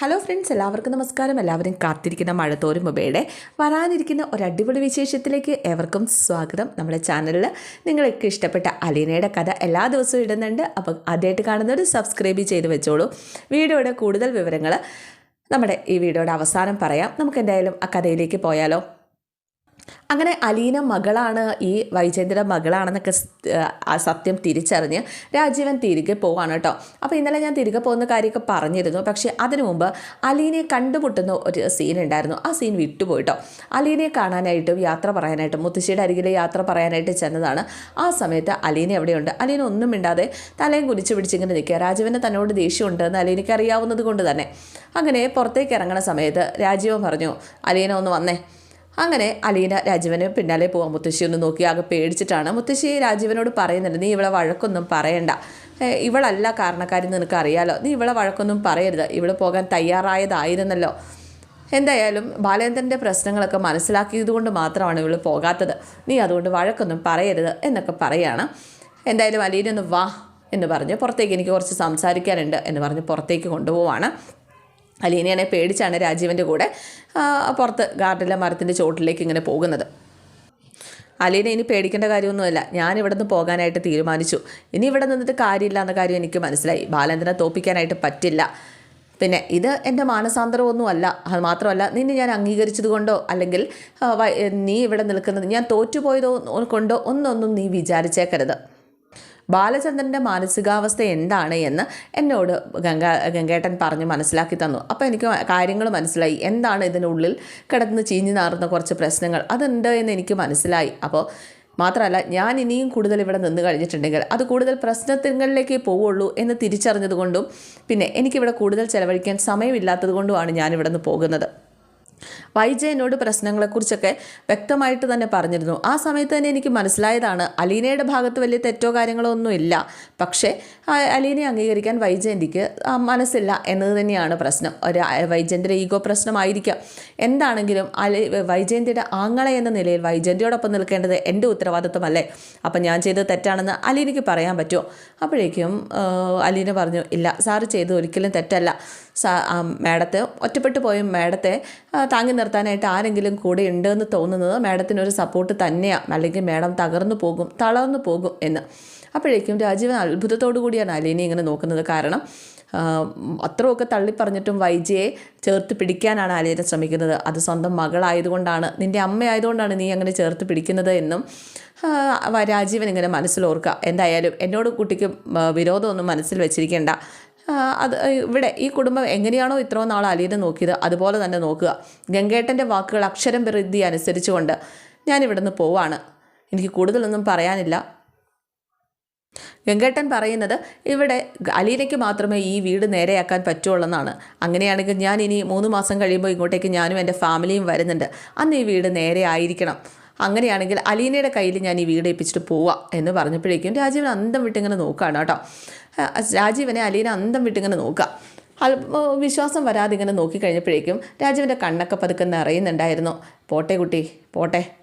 Hello friends എല്ലാവർക്കും നമസ്കാരം. എല്ലാവരും കാത്തിരിക്കുന്ന മഴത്തോരും മുബയുടെ വരാനിരിക്കുന്ന ഒരു അടിപൊളി വിശേഷത്തിലേക്ക് ഏവർക്കും സ്വാഗതം. നമ്മുടെ ചാനലിൽ നിങ്ങൾക്ക് ഇഷ്ടപ്പെട്ട അലീനയുടെ കഥ എല്ലാ ദിവസവും ഇടുന്നുണ്ട്. അപ്പോൾ ആദ്യമായിട്ട് കാണുന്നവർ സബ്സ്ക്രൈബ് ചെയ്ത് വെച്ചോളൂ. വീഡിയോയുടെ കൂടുതൽ വിവരങ്ങൾ നമ്മുടെ ഈ വീഡിയോയുടെ അവസാനം പറയാം. നമുക്ക് എന്തായാലും ആ കഥയിലേക്ക് പോയാലോ? അങ്ങനെ അലീന മകളാണ് ഈ വൈജയന്തിയുടെ മകളാണെന്നൊക്കെ ആ സത്യം തിരിച്ചറിഞ്ഞ് രാജീവൻ തിരികെ പോവാണ് കേട്ടോ. അപ്പോൾ ഇന്നലെ ഞാൻ തിരികെ പോകുന്ന കാര്യമൊക്കെ പറഞ്ഞിരുന്നു. പക്ഷേ അതിനു മുമ്പ് അലീനയെ കണ്ടുമുട്ടുന്ന ഒരു സീൻ ഉണ്ടായിരുന്നു. ആ സീൻ വിട്ടുപോയിട്ടോ. അലീനയെ കാണാനായിട്ടും യാത്ര പറയാനായിട്ടും മുത്തശ്ശിയുടെ അരികിലെ യാത്ര പറയാനായിട്ട് ചെന്നതാണ്. ആ സമയത്ത് അലീന എവിടെയുണ്ട്? അലീന ഒന്നും മിണ്ടാതെ തലയും കുടിച്ച് പിടിച്ചിങ്ങനെ നിൽക്കുക. രാജീവന് തന്നോട് ദേഷ്യമുണ്ട് എന്ന് അലീനയ്ക്ക് അറിയാവുന്നത് കൊണ്ട് തന്നെ. അങ്ങനെ പുറത്തേക്ക് ഇറങ്ങുന്ന സമയത്ത് രാജീവൻ പറഞ്ഞു അലീന ഒന്ന് വന്നേ. അങ്ങനെ അലീന രാജീവന് പിന്നാലെ പോകാൻ മുത്തശ്ശി ഒന്ന് നോക്കി ആകെ പേടിച്ചിട്ടാണ്. മുത്തശ്ശി രാജീവനോട് പറയുന്നുണ്ട് നീ ഇവളെ വഴക്കൊന്നും പറയണ്ട. ഇവളല്ല കാരണക്കാരി നിനക്ക് അറിയാലോ. നീ ഇവളെ വഴക്കൊന്നും പറയരുത്. ഇവൾ പോകാൻ തയ്യാറായതായിരുന്നല്ലോ. എന്തായാലും ബാലേന്ദ്രന്റെ പ്രശ്നങ്ങളൊക്കെ മനസ്സിലാക്കിയതുകൊണ്ട് മാത്രമാണ് ഇവൾ പോകാത്തത്. നീ അതുകൊണ്ട് വഴക്കൊന്നും പറയരുത് എന്നൊക്കെ പറയാണ്. എന്തായാലും അലീനൊന്ന് വാ എന്ന് പറഞ്ഞ് പുറത്തേക്ക് എനിക്ക് കുറച്ച് സംസാരിക്കാനുണ്ട് എന്ന് പറഞ്ഞ് പുറത്തേക്ക് കൊണ്ടുപോവാണ്. അലീനയാണെ പേടിച്ചാണ് രാജീവന്റെ കൂടെ പുറത്ത് ഗാർഡനിലെ മരത്തിന്റെ ചോട്ടിലേക്ക് ഇങ്ങനെ പോകുന്നത്. അലീന ഇനി പേടിക്കേണ്ട കാര്യമൊന്നുമല്ല. ഞാൻ ഇവിടെ നിന്ന് പോകാനായിട്ട് തീരുമാനിച്ചു. ഇനി ഇവിടെ നിന്നിട്ട് കാര്യമില്ല എന്ന കാര്യം എനിക്ക് മനസ്സിലായി. ബാലേന്ദ്രനെ തോപ്പിക്കാനായിട്ട് പറ്റില്ല. പിന്നെ ഇത് എന്റെ മാനസാന്തരമൊന്നുമല്ല. അത് മാത്രമല്ല നിന്നെ ഞാൻ അംഗീകരിച്ചത് കൊണ്ടോ അല്ലെങ്കിൽ നീ ഇവിടെ നിൽക്കുന്നത് ഞാൻ തോറ്റുപോയതോ കൊണ്ടോ ഒന്നൊന്നും നീ വിചാരിച്ചേക്കരുത്. ബാലചന്ദ്രന്റെ മാനസികാവസ്ഥ എന്താണ് എന്ന് എന്നോട് ഗംഗ ഗംഗേട്ടൻ പറഞ്ഞ് മനസ്സിലാക്കി തന്നു. അപ്പോൾ എനിക്ക് കാര്യങ്ങൾ മനസ്സിലായി. എന്താണ് ഇതിനുള്ളിൽ കിടന്ന് ചീഞ്ഞു നാറുന്ന കുറച്ച് പ്രശ്നങ്ങൾ? അതുണ്ട് എന്ന് എനിക്ക് മനസ്സിലായി. അപ്പോൾ മാത്രമല്ല ഞാൻ ഇനിയും കൂടുതൽ ഇവിടെ നിന്ന് കഴിഞ്ഞിട്ടുണ്ടെങ്കിൽ അത് കൂടുതൽ പ്രശ്നങ്ങളിലേക്ക് പോവുള്ളൂ എന്ന് തിരിച്ചറിഞ്ഞതുകൊണ്ടും പിന്നെ എനിക്കിവിടെ കൂടുതൽ ചിലവഴിക്കാൻ സമയമില്ലാത്തത് കൊണ്ടുമാണ് ഞാനിവിടെ നിന്ന് പോകുന്നത്. വൈജയനോട് പ്രശ്നങ്ങളെക്കുറിച്ചൊക്കെ വ്യക്തമായിട്ട് തന്നെ പറഞ്ഞിരുന്നു. ആ സമയത്ത് തന്നെ എനിക്ക് മനസ്സിലായതാണ് അലീനയുടെ ഭാഗത്ത് വലിയ തെറ്റോ കാര്യങ്ങളോ ഒന്നും ഇല്ല പക്ഷേ ആ അലീനയെ അംഗീകരിക്കാൻ വൈജയന്തിക്ക് മനസ്സില്ല എന്നത് തന്നെയാണ് പ്രശ്നം. ഒരു വൈജയന്തിയുടെ ഈഗോ പ്രശ്നമായിരിക്കാം. എന്താണെങ്കിലും അലി വൈജയന്തിയുടെ ആങ്ങളെ എന്ന നിലയിൽ വൈജയന്തിയോടൊപ്പം നിൽക്കേണ്ടത് എന്റെ ഉത്തരവാദിത്വമല്ലേ? അപ്പം ഞാൻ ചെയ്തത് തെറ്റാണെന്ന് അലീനയ്ക്ക് പറയാൻ പറ്റുമോ? അപ്പോഴേക്കും അലീന പറഞ്ഞു ഇല്ല സാറ് ചെയ്തത് ഒരിക്കലും തെറ്റല്ല. സാ മേഡത്തെ ഒറ്റപ്പെട്ടു പോയ മേഡത്തെ താങ്ങി നിർത്താനായിട്ട് ആരെങ്കിലും കൂടെ ഉണ്ടെന്ന് തോന്നുന്നത് മാഡത്തിനൊരു സപ്പോർട്ട് തന്നെയാണ് അല്ലെങ്കിൽ മേഡം തകർന്നു പോകും തളർന്നു പോകും എന്ന്. അപ്പോഴേക്കും രാജീവൻ അത്ഭുതത്തോടു കൂടിയാണ് അലീനെ ഇങ്ങനെ നോക്കുന്നത്. കാരണം അത്രയൊക്കെ തള്ളിപ്പറഞ്ഞിട്ടും വൈജയെ ചേർത്ത് പിടിക്കാനാണ് അലീന ശ്രമിക്കുന്നത്. അത് സ്വന്തം മകളായതുകൊണ്ടാണ് നിന്റെ അമ്മയായതുകൊണ്ടാണ് നീ അങ്ങനെ ചേർത്ത് പിടിക്കുന്നത് എന്നും രാജീവൻ ഇങ്ങനെ മനസ്സിലോർക്കുക എന്തായാലും എന്നോട് കുട്ടിക്ക് വിരോധമൊന്നും മനസ്സിൽ വെച്ചിരിക്കേണ്ട. അത് ഇവിടെ ഈ കുടുംബം എങ്ങനെയാണോ ഇത്രയും നാൾ അലീനെ നോക്കിയത് അതുപോലെ തന്നെ നോക്കുക. ഗംഗേട്ടന്റെ വാക്കുകൾ അക്ഷരം പ്രതി അനുസരിച്ചുകൊണ്ട് ഞാൻ ഇവിടുന്ന് പോവാണ്. എനിക്ക് കൂടുതലൊന്നും പറയാനില്ല. ഗംഗേട്ടൻ പറയുന്നത് ഇവിടെ അലീനയ്ക്ക് മാത്രമേ ഈ വീട് നേരെയാക്കാൻ പറ്റുള്ളൂ അങ്ങനെയാണെങ്കിൽ ഞാൻ ഇനി മൂന്ന് മാസം കഴിയുമ്പോൾ ഇങ്ങോട്ടേക്ക് ഞാനും എന്റെ ഫാമിലിയും വരുന്നുണ്ട്. അന്ന് ഈ വീട് നേരെ ആയിരിക്കണം. അങ്ങനെയാണെങ്കിൽ അലീനയുടെ കയ്യിൽ ഞാൻ ഈ വീട് ഏൽപ്പിച്ചിട്ട് പോവാം എന്ന് പറഞ്ഞപ്പോഴേക്കും രാജീവൻ അന്തം വിട്ടിങ്ങനെ നോക്കുകയാണ് കേട്ടോ. രാജീവനെ അലീന അന്തം വിട്ടിങ്ങനെ നോക്കുക വിശ്വാസം വരാതെ ഇങ്ങനെ നോക്കിക്കഴിഞ്ഞപ്പോഴേക്കും രാജീവന്റെ കണ്ണൊക്കെ പതുക്കെ നിറയുന്നുണ്ടായിരുന്നു. പോട്ടെ കുട്ടി പോട്ടെ.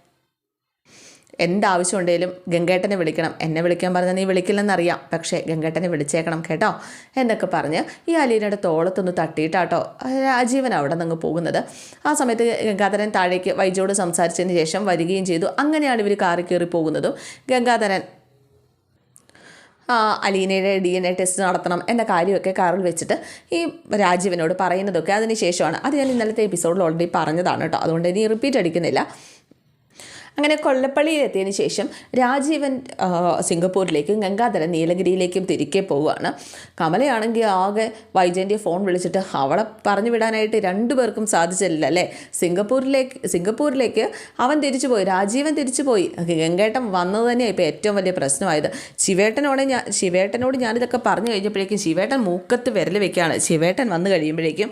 എന്താവശ്യമുണ്ടെങ്കിലും ഗംഗേട്ടനെ വിളിക്കണം. എന്നെ വിളിക്കാൻ പറഞ്ഞാൽ നീ വിളിക്കില്ലെന്നറിയാം. പക്ഷേ ഗംഗേട്ടനെ വിളിച്ചേക്കണം കേട്ടോ. എന്നൊക്കെ പറഞ്ഞ് ഈ അലീനയുടെ തോളത്തൊന്ന് തട്ടിയിട്ടാട്ടോ രാജീവൻ അവിടെ നിന്ന് പോകുന്നത്. ആ സമയത്ത് ഗംഗാധരൻ താഴേക്ക് വൈജോട് സംസാരിച്ചതിന് ശേഷം വരികയും ചെയ്തു. അങ്ങനെയാണ് ഇവർ കാറി കയറി പോകുന്നതും. ഗംഗാധരൻ അലീനയുടെ ഡി എൻ എ ടെസ്റ്റ് നടത്തണം എന്ന കാര്യമൊക്കെ കാറിൽ വെച്ചിട്ട് ഈ രാജീവനോട് പറയുന്നതൊക്കെ അതിന് ശേഷമാണ്. അത് ഞാൻ ഇന്നലത്തെ എപ്പിസോഡിൽ ഓൾറെഡി പറഞ്ഞതാണ് കേട്ടോ. അതുകൊണ്ട് ഇനി റിപ്പീറ്റ് അടിക്കുന്നില്ല. അങ്ങനെ കൊല്ലപ്പള്ളിയിൽ എത്തിയതിന് ശേഷം രാജീവൻ സിംഗപ്പൂരിലേക്കും ഗംഗാധരൻ നീലഗിരിയിലേക്കും തിരികെ പോവുകയാണ്. കമലയാണെങ്കിൽ ആകെ വൈജയന്റെ ഫോൺ വിളിച്ചിട്ട് അവളെ പറഞ്ഞു വിടാനായിട്ട് രണ്ടുപേർക്കും സാധിച്ചില്ല അല്ലേ? സിംഗപ്പൂരിലേക്ക് സിംഗപ്പൂരിലേക്ക് അവൻ തിരിച്ചു പോയി രാജീവൻ തിരിച്ചു പോയി. ഗംഗേട്ടൻ വന്നത് തന്നെയാണ് ഇപ്പോൾ ഏറ്റവും വലിയ പ്രശ്നമായത്. ശിവേട്ടനോട് ഞാൻ ശിവേട്ടനോട് ഞാനിതൊക്കെ പറഞ്ഞു കഴിഞ്ഞപ്പോഴേക്കും ശിവേട്ടൻ മൂക്കത്ത് വിരൽ വെക്കുകയാണ്. ശിവേട്ടൻ വന്നു കഴിയുമ്പോഴേക്കും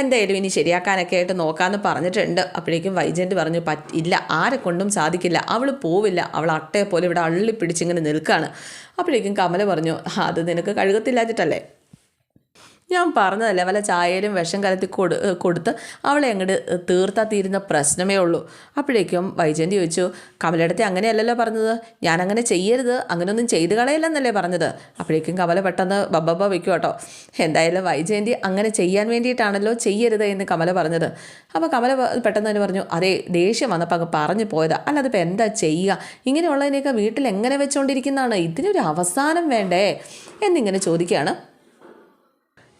എന്തായാലും ഇനി ശരിയാക്കാനൊക്കെ ആയിട്ട് നോക്കാമെന്ന് പറഞ്ഞിട്ടുണ്ട്. അപ്പോഴേക്കും വൈജയന്റ് പറഞ്ഞു പറ്റില്ല ആരെ കൊണ്ടും സാധിക്കില്ല. അവൾ പോവില്ല. അവൾ അട്ടയെ പോലെ ഇവിടെ അള്ളി പിടിച്ചിങ്ങനെ നിൽക്കുകയാണ് അപ്പോഴേക്കും കമല പറഞ്ഞു അത് നിനക്ക് കഴുകത്തില്ലാഞ്ഞിട്ടല്ലേ? ഞാൻ പറഞ്ഞതല്ലേ വല്ല ചായയിലും വിഷം കലത്തി കൊടു കൊടുത്ത് അവളെ അങ്ങോട്ട് തീർത്താ തീരുന്ന പ്രശ്നമേ ഉള്ളൂ. അപ്പോഴേക്കും വൈജയന്തി ചോദിച്ചു കമലയിടത്തെ അങ്ങനെയല്ലല്ലോ പറഞ്ഞത്? ഞാനങ്ങനെ ചെയ്യരുത് അങ്ങനെയൊന്നും ചെയ്ത് കളയില്ലെന്നല്ലേ പറഞ്ഞത്? അപ്പോഴേക്കും കമല പെട്ടെന്ന് ബബ്ബ വെക്കും കേട്ടോ. എന്തായാലും വൈജയന്തി അങ്ങനെ ചെയ്യാൻ വേണ്ടിയിട്ടാണല്ലോ ചെയ്യരുത് എന്ന് കമല പറഞ്ഞത്. അപ്പോൾ കമല പെട്ടെന്ന് തന്നെ പറഞ്ഞു അതേ ദേഷ്യം വന്നപ്പോൾ അങ്ങ് പറഞ്ഞു പോയതാ. അല്ല അതിപ്പോൾ എന്താ ചെയ്യുക ഇങ്ങനെയുള്ളതിനെയൊക്കെ വീട്ടിൽ എങ്ങനെ വെച്ചുകൊണ്ടിരിക്കുന്നതാണ് ഇതിനൊരു അവസാനം വേണ്ടേ? എന്നിങ്ങനെ ചോദിക്കുകയാണ്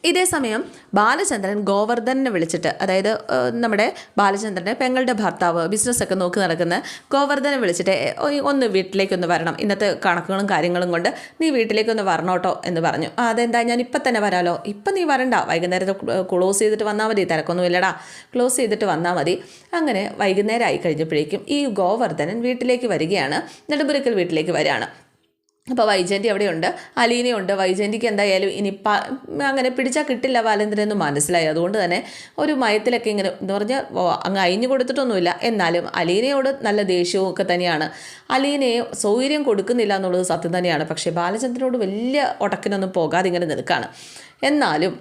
ഇതേ സമയം ബാലചന്ദ്രൻ ഗോവർദ്ധനെ വിളിച്ചിട്ട് അതായത് നമ്മുടെ ബാലചന്ദ്രന്റെ പെങ്ങളുടെ ഭർത്താവ് ബിസിനസ്സൊക്കെ നോക്കി നടക്കുന്ന ഗോവർദ്ധനെ വിളിച്ചിട്ട് ഒന്ന് വീട്ടിലേക്കൊന്ന് വരണം. ഇന്നത്തെ കണക്കുകളും കാര്യങ്ങളും കൊണ്ട് നീ വീട്ടിലേക്കൊന്ന് വരണോട്ടോ എന്ന് പറഞ്ഞു. "ആ, അതെന്താ? ഞാൻ ഇപ്പം തന്നെ വരാലോ? ഇപ്പം നീ വരണ്ട. വൈകുന്നേരത്തെ ക്ലോസ് ചെയ്തിട്ട് വന്നാൽ മതി. തിരക്കൊന്നുമില്ലടാ ക്ലോസ് ചെയ്തിട്ട് വന്നാൽ മതി. അങ്ങനെ വൈകുന്നേരം ആയി കഴിഞ്ഞപ്പോഴേക്കും ഈ ഗോവർദ്ധനൻ വീട്ടിലേക്ക് വരികയാണ്. നെടുമ്പുരക്കൽ വീട്ടിലേക്ക് വരികയാണ്. അപ്പോൾ വൈജയന്തി അവിടെയുണ്ട്. അലീനയുണ്ട്. വൈജയന്തിക്ക് എന്തായാലും ഇനി പ അങ്ങനെ പിടിച്ചാൽ കിട്ടില്ല ബാലേന്ദ്രൻ മനസ്സിലായി. അതുകൊണ്ട് തന്നെ ഒരു മയത്തിലൊക്കെ ഇങ്ങനെ എന്ന് പറഞ്ഞാൽ അങ്ങ് അയിഞ്ഞു കൊടുത്തിട്ടൊന്നുമില്ല. എന്നാലും അലീനയോട് നല്ല ദേഷ്യവും ഒക്കെ തന്നെയാണ്. അലീനയെ സൗകര്യം കൊടുക്കുന്നില്ല എന്നുള്ളത് സത്യം തന്നെയാണ്. പക്ഷേ ബാലചന്ദ്രനോട് വലിയ ഉടക്കിനൊന്നും പോകാതെ ഇങ്ങനെ നിൽക്കുകയാണ് എന്നാലും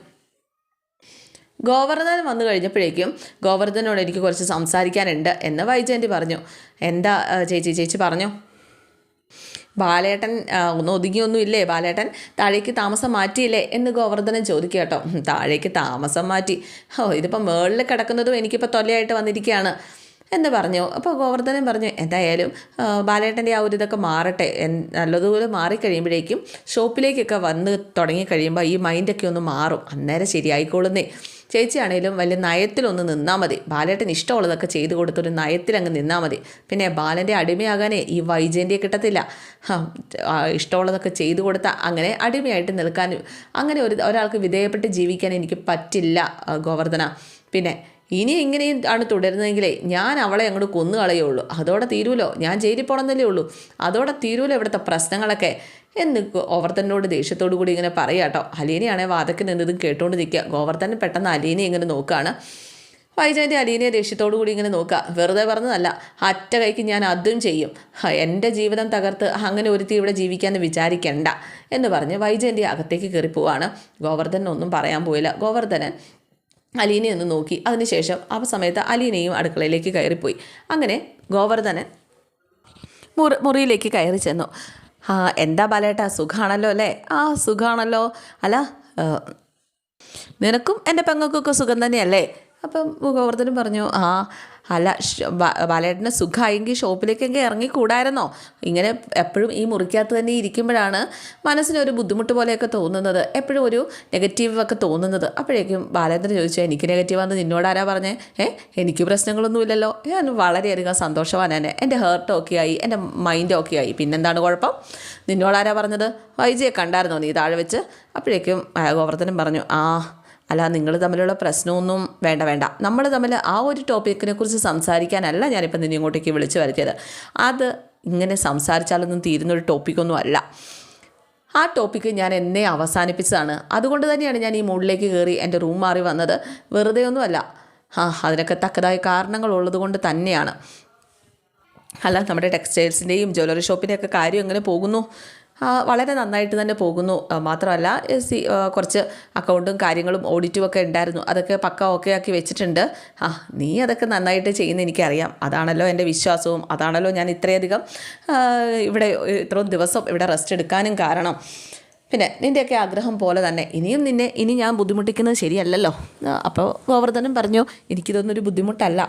ഗോവർദ്ധൻ വന്നു കഴിഞ്ഞപ്പോഴേക്കും ഗോവർദ്ധനോട് എനിക്ക് കുറച്ച് സംസാരിക്കാനുണ്ട് എന്ന് വൈജയന്തി പറഞ്ഞു. എന്താ ചേച്ചി ചേച്ചി പറഞ്ഞു? ബാലേട്ടൻ ഒന്ന് ഒതുങ്ങിയൊന്നും ഇല്ലേ ബാലേട്ടൻ താഴേക്ക് താമസം മാറ്റിയില്ലേ? എന്ന് ഗോവർദ്ധനൻ ചോദിക്കുക കേട്ടോ. താഴേക്ക് താമസം മാറ്റി. ഓ ഇതിപ്പോൾ മേളിൽ കിടക്കുന്നതും എനിക്കിപ്പോൾ തൊല്ലയായിട്ട് വന്നിരിക്കുകയാണ്. എന്ന് പറഞ്ഞു. അപ്പോൾ ഗോവർദ്ധനൻ പറഞ്ഞു എന്തായാലും ബാലേട്ടന്റെ ആ ഒരു ഇതൊക്കെ മാറട്ടെ. നല്ലതുപോലെ മാറിക്കഴിയുമ്പോഴേക്കും ഷോപ്പിലേക്കൊക്കെ വന്ന് തുടങ്ങി കഴിയുമ്പോൾ ഈ മൈൻഡൊക്കെ ഒന്ന് മാറും. അന്നേരം ശരിയായിക്കോളുന്നേ. ചേച്ചിയാണേലും വലിയ നയത്തിലൊന്ന് നിന്നാൽ മതി. ബാലേട്ടൻ ഇഷ്ടമുള്ളതൊക്കെ ചെയ്തു കൊടുത്തൊരു നയത്തിലങ്ങ് നിന്നാൽ മതി. പിന്നെ ബാലന്റെ അടിമയാകാനേ ഈ വൈജയന്റെ കിട്ടത്തില്ല. ഇഷ്ടമുള്ളതൊക്കെ ചെയ്തു കൊടുത്താൽ അങ്ങനെ അടിമയായിട്ട് നിൽക്കാൻ അങ്ങനെ ഒരു ഒരാൾക്ക് വിധേയപ്പെട്ട് ജീവിക്കാൻ എനിക്ക് പറ്റില്ല ഗോവർദ്ധന. പിന്നെ ഇനി ഇങ്ങനെയും ആണ് തുടരുന്നതെങ്കിലേ ഞാൻ അവളെ അങ്ങോട്ട് കൊന്നു കളയുള്ളൂ അതോടെ തീരുമല്ലോ ഞാൻ ജയിലിൽ പോകണമെന്നല്ലേ ഉള്ളൂ. അതോടെ തീരുമല്ലോ ഇവിടുത്തെ പ്രശ്നങ്ങളൊക്കെ? എന്ന് ഗോവർദ്ധനോട് ദേഷ്യത്തോടു കൂടി ഇങ്ങനെ പറയുക കേട്ടോ അലീനയാണെ വാതക്ക് നിന്നതും കേട്ടുകൊണ്ട് നിൽക്കുക ഗോവർദ്ധൻ പെട്ടെന്ന് അലീനെ ഇങ്ങനെ നോക്കുകയാണ് വൈജയന്തി അലീനയെ ദേഷ്യത്തോടു കൂടി ഇങ്ങനെ നോക്കുക വെറുതെ പറഞ്ഞതല്ല. അറ്റ കൈക്ക് ഞാൻ അതും ചെയ്യും. എന്റെ ജീവിതം തകർത്ത് അങ്ങനെ ഒരുത്തി ഇവിടെ ജീവിക്കാമെന്ന് വിചാരിക്കണ്ട എന്ന് പറഞ്ഞ് വൈജയന്തി അകത്തേക്ക് കയറി പോവാണ്. ഗോവർദ്ധൻ പറയാൻ പോയില്ല. ഗോവർദ്ധനൻ അലീനെ ഒന്ന് നോക്കി. അതിനുശേഷം ആ സമയത്ത് അലീനയും അടുക്കളയിലേക്ക് കയറിപ്പോയി. അങ്ങനെ ഗോവർദ്ധനൻ മുറി മുറിയിലേക്ക് കയറി ചെന്നു. ആ എന്താ ബാലേട്ടാ സുഖാണല്ലോ അല്ലേ? ആ സുഖാണല്ലോ. അല്ല നിനക്കും എന്റെ പെങ്ങൾക്കൊക്കെ സുഖം തന്നെയല്ലേ? അപ്പം ഗോവർദ്ധനും പറഞ്ഞു ആ അല്ല ബാലേട്ടന് സുഖമായെങ്കിൽ ഷോപ്പിലേക്കെങ്കിൽ ഇറങ്ങിക്കൂടായിരുന്നോ? ഇങ്ങനെ എപ്പോഴും ഈ മുറിക്കകത്ത് തന്നെ ഇരിക്കുമ്പോഴാണ് മനസ്സിനൊരു ബുദ്ധിമുട്ട് പോലെയൊക്കെ തോന്നുന്നത്. എപ്പോഴും ഒരു നെഗറ്റീവ് ഒക്കെ തോന്നുന്നത്. അപ്പോഴേക്കും ബാലേന്ദ്രൻ ചോദിച്ചു എനിക്ക് നെഗറ്റീവാന്ന് നിന്നോട് ആരാ പറഞ്ഞേ? ഏ എനിക്ക് പ്രശ്നങ്ങളൊന്നുമില്ലല്ലോ. ഞാൻ വളരെയധികം സന്തോഷവാനാണ് എന്റെ ഹേർട്ട് ഓക്കെ ആയി എന്റെ മൈൻഡ് ഓക്കെ ആയി. പിന്നെന്താണ് കുഴപ്പം? നിന്നോടാരാ പറഞ്ഞത്? വൈജയെ കണ്ടായിരുന്നോ നീ താഴെ വെച്ച്? അപ്പോഴേക്കും ഗോവർദ്ധനം പറഞ്ഞു ആ അല്ല നിങ്ങൾ തമ്മിലുള്ള പ്രശ്നമൊന്നും വേണ്ട വേണ്ട. നമ്മൾ തമ്മിൽ ആ ഒരു ടോപ്പിക്കിനെ കുറിച്ച് സംസാരിക്കാനല്ല ഞാനിപ്പോൾ നിന്നെ ഇങ്ങോട്ടേക്ക് വിളിച്ചു വരുത്തിയത്. അത് ഇങ്ങനെ സംസാരിച്ചാലൊന്നും തീരുന്നൊരു ടോപ്പിക്കൊന്നും അല്ല. ആ ടോപ്പിക്ക് ഞാൻ എന്നെ അവസാനിപ്പിച്ചതാണ്. അതുകൊണ്ട് തന്നെയാണ് ഞാൻ ഈ മൂഡിലേക്ക് കയറി എന്റെ റൂം മാറി വന്നത്. വെറുതെ ഒന്നുമല്ല ആ അതിനൊക്കെ തക്കതായ കാരണങ്ങൾ ഉള്ളത് കൊണ്ട് തന്നെയാണ്. അല്ല നമ്മുടെ ടെക്സ്റ്റൈൽസിന്റെയും ജ്വല്ലറി ഷോപ്പിന്റെയൊക്കെ കാര്യം എങ്ങനെ പോകുന്നു? വളരെ നന്നായിട്ട് തന്നെ പോകുന്നു. മാത്രമല്ല സി കുറച്ച് അക്കൗണ്ടും കാര്യങ്ങളും ഓഡിറ്റും ഒക്കെ ഉണ്ടായിരുന്നു. അതൊക്കെ പക്ക ഓക്കെ ആക്കി വെച്ചിട്ടുണ്ട്. ആ നീ അതൊക്കെ നന്നായിട്ട് ചെയ്യുന്ന എനിക്കറിയാം. അതാണല്ലോ എന്റെ വിശ്വാസവും. അതാണല്ലോ ഞാൻ ഇത്രയധികം ഇവിടെ ഇത്രയും ദിവസം ഇവിടെ റെസ്റ്റ് എടുക്കാനും കാരണം. പിന്നെ നിന്റെയൊക്കെ ആഗ്രഹം പോലെ തന്നെ. ഇനിയും നിന്നെ ഇനി ഞാൻ ബുദ്ധിമുട്ടിക്കുന്നത് ശരിയല്ലല്ലോ. അപ്പോൾ ഗോവർദ്ധനം പറഞ്ഞു എനിക്കിതൊന്നൊരു ബുദ്ധിമുട്ടല്ല.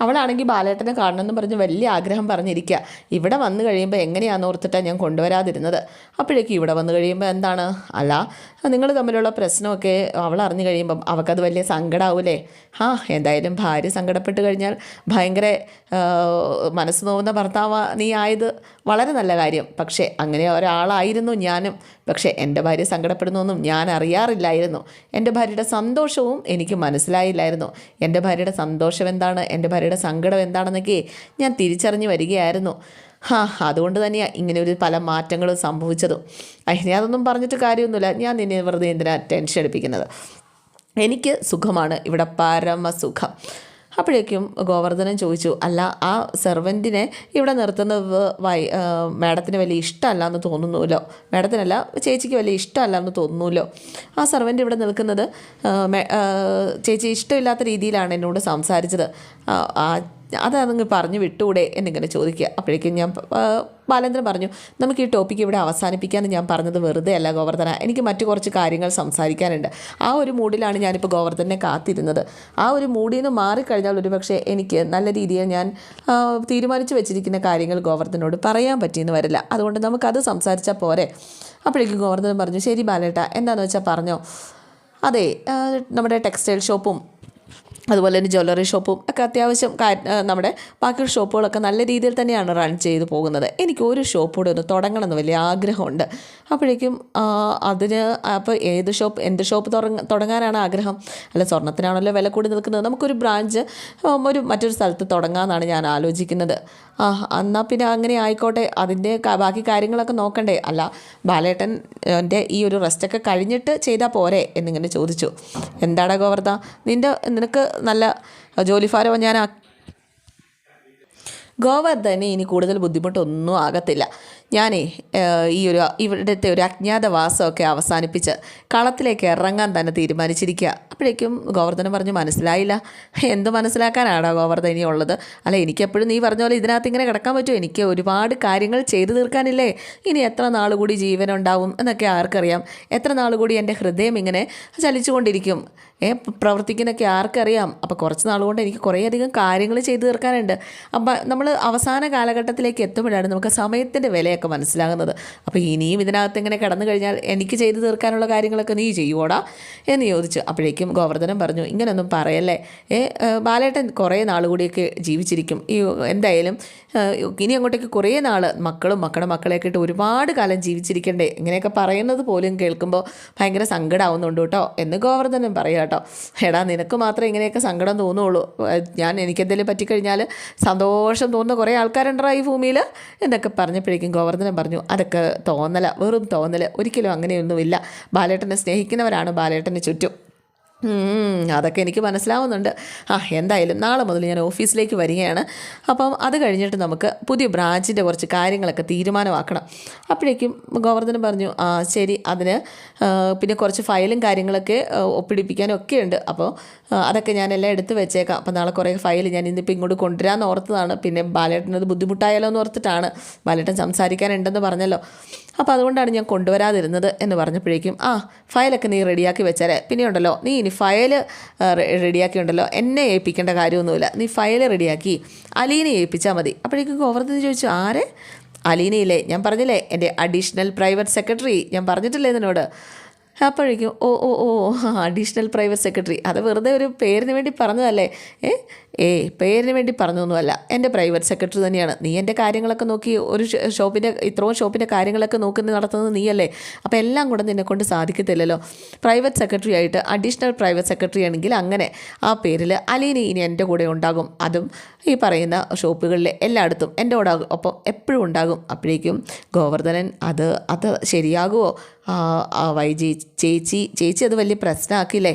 അവളാണെങ്കിൽ ബാലേട്ടനെ കാണണമെന്ന് പറഞ്ഞ് വലിയ ആഗ്രഹം പറഞ്ഞിരിക്കുക. ഇവിടെ വന്നു കഴിയുമ്പോൾ എങ്ങനെയാണെന്ന് ഓർത്തിട്ടാണ് ഞാൻ കൊണ്ടുവരാതിരുന്നത്. അപ്പോഴേക്കും ഇവിടെ വന്നു കഴിയുമ്പോൾ എന്താണ്? അല്ല നിങ്ങൾ തമ്മിലുള്ള പ്രശ്നമൊക്കെ അവൾ അറിഞ്ഞു കഴിയുമ്പം അവൾക്കത് വലിയ സങ്കടമാവൂലേ ആ എന്തായാലും ഭാര്യ സങ്കടപ്പെട്ട് കഴിഞ്ഞാൽ ഭയങ്കര മനസ്സ് നോവുന്ന ഭർത്താവ് നീ ആയത്. വളരെ നല്ല കാര്യം. പക്ഷേ അങ്ങനെ ഒരാളായിരുന്നു ഞാനും. പക്ഷേ എന്റെ ഭാര്യ സങ്കടപ്പെടുന്നൊന്നും ഞാൻ അറിയാറില്ലായിരുന്നു. എന്റെ ഭാര്യയുടെ സന്തോഷവും എനിക്ക് മനസ്സിലായില്ലായിരുന്നു. എന്റെ ഭാര്യയുടെ സന്തോഷം എന്താണ്? എന്റെ ഭാര്യയുടെ സങ്കടം എന്താണെന്നൊക്കെ ഞാൻ തിരിച്ചറിഞ്ഞ് വരികയായിരുന്നു. ഹാ അതുകൊണ്ട് തന്നെയാണ് ഇങ്ങനെ ഒരു പല മാറ്റങ്ങളും സംഭവിച്ചതും. അതിനെ അതൊന്നും പറഞ്ഞിട്ട് കാര്യമൊന്നുമില്ല. ഞാൻ നിന്നെ വെറുതെ എന്തിനാണ് ടെൻഷൻ എടുപ്പിക്കുന്നത് എനിക്ക് സുഖമാണ്. ഇവിടെ പരമസുഖം. അപ്പോഴേക്കും ഗോവർദ്ധനൻ ചോദിച്ചു അല്ല ആ സെർവന്റിനെ ഇവിടെ നിർത്തുന്നത് വൈ മാഡത്തിന് വലിയ ഇഷ്ടമല്ല എന്ന് തോന്നുന്നുല്ലോ. മാഡത്തിനല്ല ചേച്ചിക്ക് വലിയ ഇഷ്ടമല്ല എന്ന് തോന്നുന്നുല്ലോ. ആ സെർവന്റ് ഇവിടെ നിൽക്കുന്നത് ചേച്ചി ഇഷ്ടമില്ലാത്ത രീതിയിലാണ് എന്നോട് സംസാരിച്ചത്. ആ അതങ്ങ് പറഞ്ഞു വിട്ടൂടെ എന്നിങ്ങനെ ചോദിക്കുക. അപ്പോഴേക്കും ഞാൻ ബാലേന്ദ്രൻ പറഞ്ഞു നമുക്ക് ഈ ടോപ്പിക്ക് ഇവിടെ അവസാനിപ്പിക്കാമെന്ന് ഞാൻ പറഞ്ഞത് വെറുതെ അല്ല ഗോവർദ്ധന. എനിക്ക് മറ്റു കുറച്ച് കാര്യങ്ങൾ സംസാരിക്കാനുണ്ട്. ആ ഒരു മൂഡിലാണ് ഞാനിപ്പോൾ ഗോവർദ്ധനെ കാത്തിരുന്നത്. ആ ഒരു മൂഡിൽ നിന്ന് മാറിക്കഴിഞ്ഞാൽ ഒരുപക്ഷെ എനിക്ക് നല്ല രീതിയിൽ ഞാൻ തീരുമാനിച്ചു വെച്ചിരിക്കുന്ന കാര്യങ്ങൾ ഗോവർദ്ധനോട് പറയാൻ പറ്റിയെന്ന് വരില്ല. അതുകൊണ്ട് നമുക്കത് സംസാരിച്ചാൽ പോരെ. അപ്പോഴേക്കും ഗോവർദ്ധനം പറഞ്ഞു ശരി ബാലേട്ട എന്താണെന്ന് വെച്ചാൽ പറഞ്ഞോ. അതെ നമ്മുടെ ടെക്സ്റ്റൈൽ ഷോപ്പും അതുപോലെ തന്നെ ജ്വല്ലറി ഷോപ്പും ഒക്കെ അത്യാവശ്യം നമ്മുടെ ബാക്കി ഷോപ്പുകളൊക്കെ നല്ല രീതിയിൽ തന്നെയാണ് റൺ ചെയ്ത് പോകുന്നത്. എനിക്ക് ഒരു ഷോപ്പൂടെ ഒന്ന് തുടങ്ങണം എന്ന് വലിയ ആഗ്രഹമുണ്ട്. അപ്പോഴേക്കും അതിന് അപ്പോൾ ഏത് ഷോപ്പ് എന്ത് ഷോപ്പ് തുടങ്ങ തുടങ്ങാനാണ് ആഗ്രഹം? അല്ല സ്വർണത്തിനാണല്ലോ വില കൂടി നിൽക്കുന്നത്. നമുക്കൊരു ബ്രാഞ്ച് ഒരു മറ്റൊരു സ്ഥലത്ത് തുടങ്ങാമെന്നാണ് ഞാൻ ആലോചിക്കുന്നത്. ആ എന്നാൽ പിന്നെ അങ്ങനെ ആയിക്കോട്ടെ. അതിന്റെ ബാക്കി കാര്യങ്ങളൊക്കെ നോക്കണ്ടേ. അല്ല ബാലേട്ടൻ എന്റെ ഈ ഒരു റെസ്റ്റൊക്കെ കഴിഞ്ഞിട്ട് ചെയ്താൽ പോരെ എന്നിങ്ങനെ ചോദിച്ചു. എന്താടാ ഗോവർദ്ധ നിന്റെ നിനക്ക് നല്ല ജോലിഭാരം ഞാൻ ഗോവർദ്ധനെ ഇനി കൂടുതൽ ബുദ്ധിമുട്ടൊന്നും ആകത്തില്ല. ഞാനേ ഈ ഒരു ഇവിടുത്തെ ഒരു അജ്ഞാതവാസമൊക്കെ അവസാനിപ്പിച്ച് കളത്തിലേക്ക് ഇറങ്ങാൻ തന്നെ തീരുമാനിച്ചിരിക്കുക. അപ്പോഴേക്കും ഗോവർദ്ധനം പറഞ്ഞു മനസ്സിലായില്ല. എന്ത് മനസ്സിലാക്കാനാണോ ഗോവർദ്ധൻ ഇനിയുള്ളത് അല്ല എനിക്കെപ്പോഴും നീ പറഞ്ഞ പോലെ ഇതിനകത്ത് ഇങ്ങനെ കിടക്കാൻ പറ്റുമോ? എനിക്ക് ഒരുപാട് കാര്യങ്ങൾ ചെയ്തു തീർക്കാനില്ലേ? ഇനി എത്ര നാൾ കൂടി ജീവനുണ്ടാവും എന്നൊക്കെ ആർക്കറിയാം. എത്ര നാൾ കൂടി എന്റെ ഹൃദയം ഇങ്ങനെ ചലിച്ചുകൊണ്ടിരിക്കും? പ്രവർത്തിക്കുന്നൊക്കെ ആർക്കറിയാം. അപ്പോൾ കുറച്ച് നാളുകൊണ്ട് കൊണ്ട് എനിക്ക് കുറേയധികം കാര്യങ്ങൾ ചെയ്തു തീർക്കാനുണ്ട്. അപ്പം നമ്മൾ അവസാന കാലഘട്ടത്തിലേക്ക് എത്തുമ്പോഴാണ് നമുക്ക് സമയത്തിന്റെ വിലയൊക്കെ മനസ്സിലാകുന്നത്. അപ്പോൾ ഇനിയും ഇതിനകത്ത് ഇങ്ങനെ കടന്നു കഴിഞ്ഞാൽ എനിക്ക് ചെയ്തു തീർക്കാനുള്ള കാര്യങ്ങളൊക്കെ നീ ചെയ്യുവോടാ എന്ന് ചോദിച്ചു. അപ്പോഴേക്കും ഗോവർദ്ധനം പറഞ്ഞു ഇങ്ങനൊന്നും പറയല്ലേ. ഏ, ബാലേട്ടൻ കുറേ നാൾ കൂടിയൊക്കെ ജീവിച്ചിരിക്കും. ഈ എന്തായാലും ഇനി അങ്ങോട്ടേക്ക് കുറേ നാൾ മക്കളും മക്കളുടെ മക്കളെയൊക്കെ ഇട്ട് ഒരുപാട് കാലം ജീവിച്ചിരിക്കണ്ടേ. ഇങ്ങനെയൊക്കെ പറയുന്നത് പോലും കേൾക്കുമ്പോൾ ഭയങ്കര സങ്കടമാവുന്നുണ്ട് കേട്ടോ. എന്ന് ഗോവർദ്ധനം പറയാം കേട്ടോ. എടാ നിനക്ക് മാത്രമേ ഇങ്ങനെയൊക്കെ സങ്കടം തോന്നുള്ളൂ. ഞാൻ എനിക്കെന്തെങ്കിലും പറ്റിക്കഴിഞ്ഞാൽ സന്തോഷം തോന്നുന്ന കുറേ ആൾക്കാരുണ്ടോ ഈ ഭൂമിയിൽ. എന്നൊക്കെ പറഞ്ഞപ്പോഴേക്കും ഗോവർദ്ധനം പറഞ്ഞു അതൊക്കെ തോന്നല വെറും തോന്നൽ ഒരിക്കലും അങ്ങനെയൊന്നുമില്ല. ബാലേട്ടനെ സ്നേഹിക്കുന്നവരാണ് ബാലേട്ടന് ചുറ്റും. അതൊക്കെ എനിക്ക് മനസ്സിലാവുന്നുണ്ട്. ആ എന്തായാലും നാളെ മുതൽ ഞാൻ ഓഫീസിലേക്ക് വരികയാണ്. അപ്പം അത് കഴിഞ്ഞിട്ട് നമുക്ക് പുതിയ ബ്രാഞ്ചിന്റെ കുറച്ച് കാര്യങ്ങളൊക്കെ തീരുമാനമാക്കണം. അപ്പോഴേക്കും ഗോവർദ്ധനം പറഞ്ഞു ആ ശരി അതിന് പിന്നെ കുറച്ച് ഫയലും കാര്യങ്ങളൊക്കെ ഒപ്പിടിപ്പിക്കാനും ഒക്കെ ഉണ്ട്. അപ്പോൾ അതൊക്കെ ഞാൻ എല്ലാം എടുത്ത് വെച്ചേക്കാം. അപ്പോൾ നാളെ കുറേ ഫയൽ ഞാൻ ഇന്നിപ്പോൾ ഇങ്ങോട്ട് കൊണ്ടുവരാമെന്ന് ഓർത്തതാണ്. പിന്നെ ബാലേട്ടനത് ബുദ്ധിമുട്ടായാലോ എന്ന് ഓർത്തിട്ടാണ്. ബാലേട്ടൻ സംസാരിക്കാനുണ്ടെന്ന് പറഞ്ഞല്ലോ. അപ്പോൾ അതുകൊണ്ടാണ് ഞാൻ കൊണ്ടുവരാതിരുന്നത് എന്ന് പറഞ്ഞപ്പോഴേക്കും ആ ഫയലൊക്കെ നീ റെഡിയാക്കി വെച്ചാലേ പിന്നെ ഉണ്ടല്ലോ നീ ഇനി ഫയൽ റെഡിയാക്കി ഉണ്ടല്ലോ എന്നെ ഏൽപ്പിക്കേണ്ട കാര്യമൊന്നുമില്ല. നീ ഫയൽ റെഡിയാക്കി അലീനെ ഏൽപ്പിച്ചാൽ മതി. അപ്പോഴേക്കും ഗോവർദ്ധൻ ചോദിച്ചു ആരെ? അലീനയില്ലേ ഞാൻ പറഞ്ഞില്ലേ എന്റെ അഡീഷണൽ പ്രൈവറ്റ് സെക്രട്ടറി. ഞാൻ പറഞ്ഞിട്ടില്ലേ ഇതിനോട് അപ്പോഴേക്കും ഓ ഓ ഓ അഡീഷണൽ പ്രൈവറ്റ് സെക്രട്ടറി. അത് വെറുതെ ഒരു പേരിന് വേണ്ടി പറഞ്ഞതല്ലേ? ഏ ഏ പേരിന് വേണ്ടി പറഞ്ഞൊന്നുമല്ല. എന്റെ പ്രൈവറ്റ് സെക്രട്ടറി തന്നെയാണ്. നീ എന്റെ കാര്യങ്ങളൊക്കെ നോക്കി ഒരു ഷോപ്പിന്റെ ഇത്രയും ഷോപ്പിന്റെ കാര്യങ്ങളൊക്കെ നോക്കി നടത്തുന്നത് നീയല്ലേ? അപ്പോൾ എല്ലാം കൂടെ നിന്നെ കൊണ്ട് സാധിക്കത്തില്ലല്ലോ. പ്രൈവറ്റ് സെക്രട്ടറി ആയിട്ട് അഡീഷണൽ പ്രൈവറ്റ് സെക്രട്ടറി ആണെങ്കിൽ അങ്ങനെ ആ പേരിൽ അലീനി ഇനി എന്റെ കൂടെ ഉണ്ടാകും. അതും ഈ പറയുന്ന ഷോപ്പുകളിൽ എല്ലായിടത്തും എന്റെ കൂടെ ഒപ്പം എപ്പോഴും ഉണ്ടാകും. അപ്പോഴേക്കും ഗോവർദ്ധനൻ അത് അത് ശരിയാകുമോ? വൈ ചേച്ചി ചേച്ചി അത് വലിയ പ്രശ്നമാക്കില്ലേ?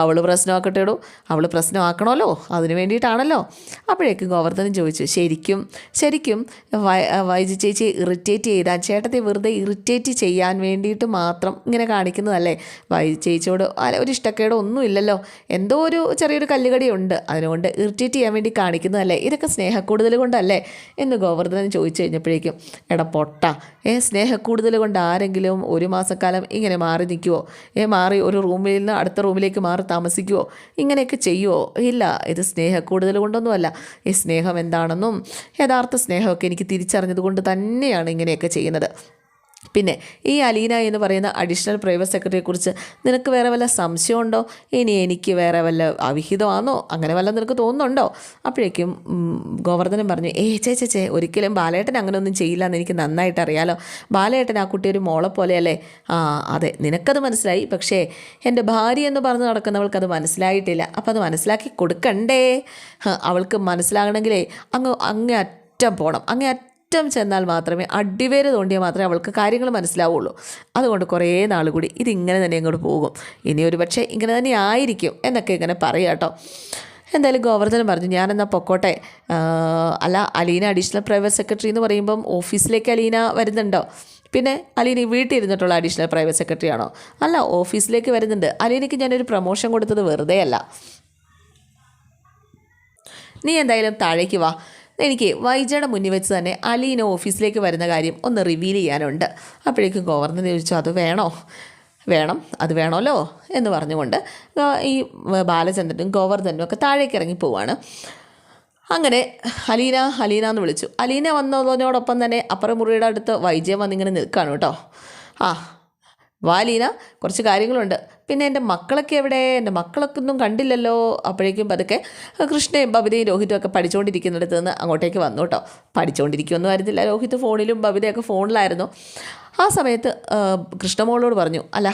അവൾ പ്രശ്നമാക്കട്ടെ ഇടൂ. അവൾ പ്രശ്നമാക്കണമല്ലോ. അതിന് വേണ്ടിയിട്ടാണല്ലോ. അപ്പോഴേക്കും ഗോവർദ്ധനം ചോദിച്ചു ശരിക്കും ശരിക്കും വൈജി ചേച്ചി ഇറിറ്റേറ്റ് ചെയ്താൽ ചേട്ടത്തെ വെറുതെ ഇറിറ്റേറ്റ് ചെയ്യാൻ വേണ്ടിയിട്ട് മാത്രം ഇങ്ങനെ കാണിക്കുന്നതല്ലേ? വൈജി ചേച്ചിയോട് അല്ല ഒരു ഇഷ്ടക്കേടോ ഒന്നും ഇല്ലല്ലോ. എന്തോ ഒരു ചെറിയൊരു കല്ലുകടിയുണ്ട് അതിനുകൊണ്ട് ഇറിറ്റേറ്റ് ചെയ്യാൻ വേണ്ടി കാണിക്കുന്നതല്ലേ? ഇതൊക്കെ സ്നേഹക്കൂടുതൽ കൊണ്ടല്ലേ? എന്ന് ഗോവർദ്ധനം ചോദിച്ചു കഴിഞ്ഞപ്പോഴേക്കും എടാ പൊട്ട ഏ സ്നേഹക്കൂടുതൽ കൊണ്ട് ആരെങ്കിലും ഒരു മാസക്കാലം ഇങ്ങനെ മാറി നിൽക്കുമോ ഏ മാറി ഒരു റൂമിൽ നിന്ന് അടുത്ത റൂമിലേക്ക് മാറി താമസിക്കുമോ ഇങ്ങനെയൊക്കെ ചെയ്യുമോ ഇല്ല ഇത് സ്നേഹക്കൂടുതൽ കൊണ്ടൊന്നുമല്ല. ഈ സ്നേഹം എന്താണെന്നും യഥാർത്ഥ സ്നേഹമൊക്കെ എനിക്ക് തിരിച്ചറിഞ്ഞത് കൊണ്ട് തന്നെയാണ് ഇങ്ങനെയൊക്കെ ചെയ്യുന്നത്. പിന്നെ ഈ അലീന എന്ന് പറയുന്ന അഡീഷണൽ പ്രൈവറ്റ് സെക്രട്ടറിയെക്കുറിച്ച് നിനക്ക് വേറെ വല്ല സംശയമുണ്ടോ? ഇനി എനിക്ക് വേറെ വല്ല അവിഹിതമാണോ അങ്ങനെ വല്ല നിനക്ക് തോന്നുന്നുണ്ടോ? അപ്പോഴേക്കും ഗോവർദ്ധനം പറഞ്ഞു ഏ ചേ ചേ ഒരിക്കലും ബാലേട്ടൻ അങ്ങനെ ഒന്നും ചെയ്യില്ല എന്ന് എനിക്ക് നന്നായിട്ട് അറിയാലോ. ബാലേട്ടൻ ആ കുട്ടി ഒരു മോളെ പോലെയല്ലേ? ആ അതെ നിനക്കത് മനസ്സിലായി. പക്ഷേ എന്റെ ഭാര്യ എന്ന് പറഞ്ഞ് നടക്കുന്നവൾക്ക് അത് മനസ്സിലായിട്ടില്ല. അപ്പം അത് മനസ്സിലാക്കി കൊടുക്കണ്ടേ? അവൾക്ക് മനസ്സിലാകണമെങ്കിലേ അങ്ങ് അങ്ങേ അറ്റം പോകണം അങ്ങേ അറ്റം ചെന്നാൽ മാത്രമേ അടിവേര് തോണ്ടിയാൽ മാത്രമേ അവൾക്ക് കാര്യങ്ങൾ മനസ്സിലാവുള്ളൂ. അതുകൊണ്ട് കുറേ നാൾ കൂടി ഇതിങ്ങനെ തന്നെ ഇങ്ങോട്ട് പോകും. ഇനി ഒരു പക്ഷേ ഇങ്ങനെ തന്നെ ആയിരിക്കും എന്നൊക്കെ ഇങ്ങനെ പറയാം കേട്ടോ. എന്തായാലും ഗോവർദ്ധനം പറഞ്ഞു ഞാനെന്നാൽ പൊക്കോട്ടെ. അല്ല അലീന അഡീഷണൽ പ്രൈവറ്റ് സെക്രട്ടറി എന്ന് പറയുമ്പം ഓഫീസിലേക്ക് അലീന വരുന്നുണ്ടോ? പിന്നെ അലീന ഇരുന്നിട്ടുള്ള അഡീഷണൽ പ്രൈവറ്റ് സെക്രട്ടറി ആണോ? അല്ല ഓഫീസിലേക്ക് വരുന്നുണ്ട്. അലീനയ്ക്ക് ഞാനൊരു പ്രൊമോഷൻ കൊടുത്തത് വെറുതെ അല്ല നീ എന്തായാലും താഴേക്ക് വാ. എനിക്ക് വൈജയുടെ മുന്നിൽ വെച്ച് തന്നെ അലീന ഓഫീസിലേക്ക് വരുന്ന കാര്യം ഒന്ന് റിവീൽ ചെയ്യാനുണ്ട്. അപ്പോഴേക്കും ഗവർണർ ചോദിച്ചു അത് വേണോ? വേണം അത് വേണമല്ലോ എന്ന് പറഞ്ഞുകൊണ്ട് ഈ ബാലചന്ദ്രനും ഗോവർദ്ധനും ഒക്കെ താഴേക്ക് ഇറങ്ങി പോവാണ്. അങ്ങനെ അലീന അലീന എന്ന് വിളിച്ചു. അലീന വന്നതിനോടൊപ്പം തന്നെ അപ്പുറം മുറിയുടെ അടുത്ത് വൈജയം വന്നിങ്ങനെ നിൽക്കുകയാണ് കേട്ടോ. ആ വാലീന കുറച്ച് കാര്യങ്ങളുണ്ട്. പിന്നെ എന്റെ മക്കളൊക്കെ എവിടെ? എന്റെ മക്കളൊക്കെ ഒന്നും കണ്ടില്ലല്ലോ. അപ്പോഴേക്കും പതുക്കെ കൃഷ്ണയും ബബിതയും രോഹിതും ഒക്കെ പഠിച്ചുകൊണ്ടിരിക്കുന്നിടത്ത് നിന്ന് അങ്ങോട്ടേക്ക് വന്നു കേട്ടോ. പഠിച്ചുകൊണ്ടിരിക്കുമെന്നും ആയിരുന്നില്ല. രോഹിത് ഫോണിലും ബബിതയൊക്കെ ഫോണിലായിരുന്നു. ആ സമയത്ത് കൃഷ്ണമോളോട് പറഞ്ഞു അല്ല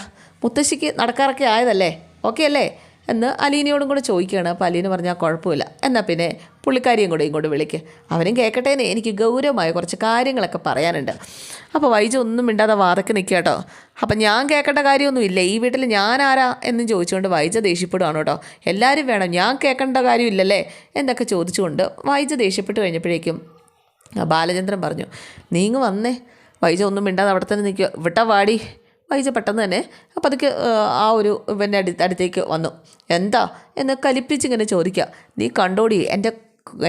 മുത്തശ്ശിക്ക് നടക്കാറൊക്കെ ആയതല്ലേ? ഓക്കെ അല്ലേ? എന്ന് അലീനയോടും കൂടെ ചോദിക്കുകയാണ്. അപ്പോൾ അലീന പറഞ്ഞാൽ കുഴപ്പമില്ല. എന്നാൽ പിന്നെ പുള്ളിക്കാരിയും കൂടെ ഇങ്ങോട്ട് വിളിക്ക്. അവനും കേൾക്കട്ടേനെ എനിക്ക് ഗൗരവമായ കുറച്ച് കാര്യങ്ങളൊക്കെ പറയാനുണ്ട്. അപ്പോൾ വൈജ ഒന്നും മിണ്ടാതെ വാതക്ക് നിൽക്കുക കേട്ടോ. അപ്പം ഞാൻ കേൾക്കേണ്ട കാര്യമൊന്നുമില്ല ഈ വീട്ടിൽ ഞാൻ ആരാ എന്നും ചോദിച്ചുകൊണ്ട് വൈജ ദേഷ്യപ്പെടുകയാണ് കേട്ടോ. എല്ലാവരും വേണം. ഞാൻ കേൾക്കേണ്ട കാര്യമില്ലല്ലേ എന്നൊക്കെ ചോദിച്ചുകൊണ്ട് വൈജ ദേഷ്യപ്പെട്ട് കഴിഞ്ഞപ്പോഴേക്കും ബാലചന്ദ്രൻ പറഞ്ഞു നീങ്ങ് വന്നേ. വൈജ ഒന്നും മിണ്ടാതെ അവിടെ തന്നെ നിൽക്കുക വിട്ട വാടി. വൈജ പെട്ടെന്ന് തന്നെ അപ്പം ആ ഒരു പിന്നെ അടു അടുത്തേക്ക് വന്നു. എന്താ? എന്ന് കലിപ്പിച്ചിങ്ങനെ ചോദിക്കുക. നീ കണ്ടോടി എന്റെ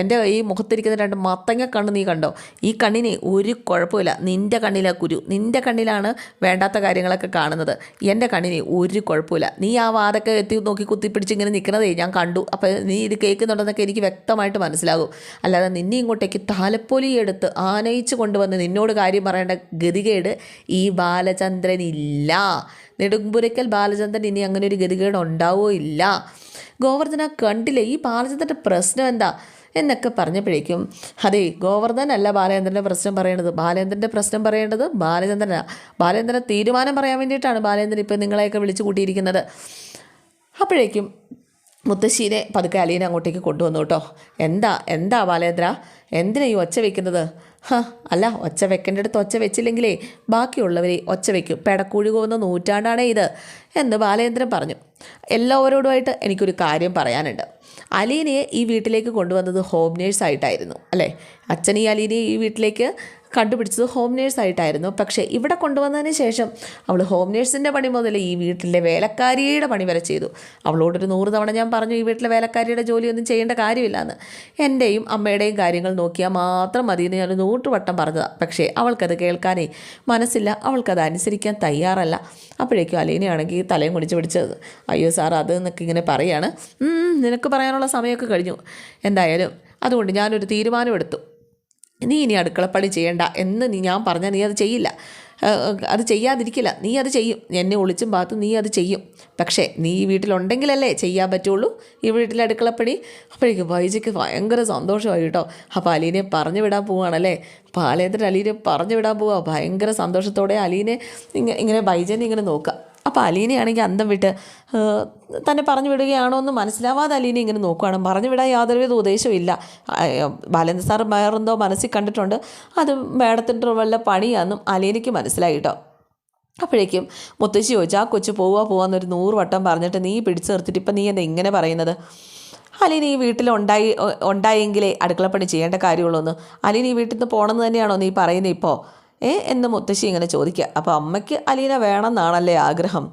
എന്റെ ഈ മുഖത്തിരിക്കുന്ന രണ്ട് മത്തങ്ങ കണ്ണ് നീ കണ്ടോ? ഈ കണ്ണിന് ഒരു കുഴപ്പമില്ല. നിന്റെ കണ്ണിലെ കുരു. നിന്റെ കണ്ണിലാണ് വേണ്ടാത്ത കാര്യങ്ങളൊക്കെ കാണുന്നത്. എന്റെ കണ്ണിന് ഒരു കുഴപ്പമില്ല. നീ ആ വാതൊക്കെ എത്തി നോക്കി കുത്തിപ്പിടിച്ച് ഇങ്ങനെ നിൽക്കുന്നതേ ഞാൻ കണ്ടു. അപ്പോൾ നീ ഇത് കേൾക്കുന്നുണ്ടെന്നൊക്കെ എനിക്ക് വ്യക്തമായിട്ട് മനസ്സിലാകും. അല്ലാതെ നിന്നെ ഇങ്ങോട്ടേക്ക് താലപ്പൊലി എടുത്ത് ആനയിച്ച് കൊണ്ടുവന്ന് നിന്നോട് കാര്യം പറയേണ്ട ഗതികേട് ഈ ബാലചന്ദ്രനില്ല. നെടുമ്പുരയ്ക്കൽ ബാലചന്ദ്രൻ ഇനി അങ്ങനെ ഒരു ഗതികേട് ഉണ്ടാവുകയില്ല ഗോവർദ്ധന കണ്ടില്ലേ? ഈ ബാലചന്ദ്രന്റെ പ്രശ്നം എന്താ? എന്നൊക്കെ പറഞ്ഞപ്പോഴേക്കും അതെ ഗോവർദ്ധൻ അല്ല ബാലചന്ദ്രന്റെ പ്രശ്നം പറയേണ്ടത്. ബാലചന്ദ്രന്റെ പ്രശ്നം പറയേണ്ടത് ബാലചന്ദ്രനാണ് ബാലചന്ദ്രൻ തീരുമാനം പറയാൻ വേണ്ടിയിട്ടാണ് ബാലചന്ദ്രൻ ഇപ്പോൾ നിങ്ങളെയൊക്കെ വിളിച്ചു കൂട്ടിയിരിക്കുന്നത്. അപ്പോഴേക്കും മുത്തശ്ശീനെ പതുക്കെ അലീനെ അങ്ങോട്ടേക്ക് കൊണ്ടുവന്നു കേട്ടോ. എന്താ? എന്താ ബാലേന്ദ്ര? എന്തിനാ ഈ ഒച്ച വെക്കുന്നത്? ഹ അല്ല ഒച്ച വെക്കേണ്ടടുത്ത് ഒച്ച വെച്ചില്ലെങ്കിലേ ബാക്കിയുള്ളവരെ ഒച്ച പെടക്കൂഴി പോകുന്ന നൂറ്റാണ്ടാണേ ഇത്. എന്ന് ബാലേന്ദ്രൻ പറഞ്ഞു. എല്ലാവരോടുമായിട്ട് എനിക്കൊരു കാര്യം പറയാനുണ്ട്. അലീനയെ ഈ വീട്ടിലേക്ക് കൊണ്ടുവന്നത് ഹോം നേഴ്സായിട്ടായിരുന്നു അല്ലേ? അച്ഛൻ ഈ അലീനയെ ഈ വീട്ടിലേക്ക് കണ്ടുപിടിച്ചത് ഹോം നേഴ്സായിട്ടായിരുന്നു പക്ഷേ ഇവിടെ കൊണ്ടുവന്നതിന് ശേഷം അവൾ ഹോം നേഴ്സിന്റെ പണി മുതൽ ഈ വീട്ടിലെ വേലക്കാരിയുടെ പണി വരെ ചെയ്തു. അവളോടൊരു നൂറ് തവണ ഞാൻ പറഞ്ഞു ഈ വീട്ടിലെ വേലക്കാരിയുടെ ജോലിയൊന്നും ചെയ്യേണ്ട കാര്യമില്ലെന്ന്. എന്റെയും അമ്മയുടെയും കാര്യങ്ങൾ നോക്കിയാൽ മാത്രം മതി എന്ന് ഞാൻ നൂറ്റുവട്ടം പറഞ്ഞതാണ് പക്ഷേ അവൾക്കത് കേൾക്കാനേ മനസ്സില്ല. അവൾക്കത് അനുസരിക്കാൻ തയ്യാറല്ല. അപ്പോഴേക്കും അലീനയാണെങ്കിൽ തലയും കുടിച്ച് പിടിച്ചത്. അയ്യോ സാർ അത് എന്നൊക്കെ ഇങ്ങനെ പറയാണ്. "ഉം, നിനക്ക് പറയാനുള്ള സമയമൊക്കെ കഴിഞ്ഞു. എന്തായാലും അതുകൊണ്ട് ഞാനൊരു തീരുമാനമെടുത്തു. നീ ഇനി അടുക്കളപ്പണി ചെയ്യണ്ട എന്ന് നീ ഞാൻ പറഞ്ഞാൽ നീ അത് ചെയ്യില്ല. അത് ചെയ്യാതിരിക്കില്ല. നീ അത് ചെയ്യും. എന്നെ ഒളിച്ചും പാത്തും നീ അത് ചെയ്യും. പക്ഷേ നീ ഈ വീട്ടിലുണ്ടെങ്കിലല്ലേ ചെയ്യാൻ പറ്റുള്ളൂ ഈ വീട്ടിൽ അടുക്കളപ്പണി? അപ്പോഴേക്കും വൈജിക്ക് ഭയങ്കര സന്തോഷമായി കേട്ടോ. അപ്പോൾ അലീനെ പറഞ്ഞു വിടാൻ പോവുകയാണല്ലേ ബാലേന്ദ്രൻ അലീനെ പറഞ്ഞു വിടാൻ പോവുക ഭയങ്കര സന്തോഷത്തോടെ അലീനെ ഇങ്ങനെ ഇങ്ങനെ വൈജനെ ഇങ്ങനെ നോക്കുക അപ്പോൾ അലീനയാണെങ്കിൽ അന്തം വിട്ട് തന്നെ പറഞ്ഞു വിടുകയാണോ എന്ന് മനസ്സിലാവാതെ അലീന ഇങ്ങനെ നോക്കുകയാണ് പറഞ്ഞു വിടാൻ യാതൊരുവിധ ഉദ്ദേശവും ഇല്ല. സാർ വേറെന്തോ മനസ്സിൽ കണ്ടിട്ടുണ്ട്. അത് മേഡത്തിന്റെ വല്ല പണിയാണെന്നും അലീനയ്ക്ക് മനസ്സിലായി കേട്ടോ അപ്പോഴേക്കും മുത്തശ്ശി ചോദിച്ചു ആ കൊച്ചു പോവാ പോവാന്നൊരു നൂറ് വട്ടം പറഞ്ഞിട്ട് നീ പിടിച്ചു നിർത്തിയിട്ട് ഇപ്പം നീ എന്താ ഇങ്ങനെ പറയുന്നത്? അലീന ഈ വീട്ടിൽ ഉണ്ടായി ഉണ്ടായെങ്കിലേ അടുക്കളപ്പണി ചെയ്യേണ്ട കാര്യമുള്ളൂ എന്ന് അലീന ഈ വീട്ടിൽ നിന്ന് പോകണമെന്ന് തന്നെയാണോ നീ പറയുന്നത് ഇപ്പോൾ ഏ എന്ന് മുത്തശ്ശി ഇങ്ങനെ ചോദിക്കുക. അപ്പോൾ അമ്മയ്ക്ക് അലീന വേണമെന്നാണല്ലേ ആഗ്രഹം.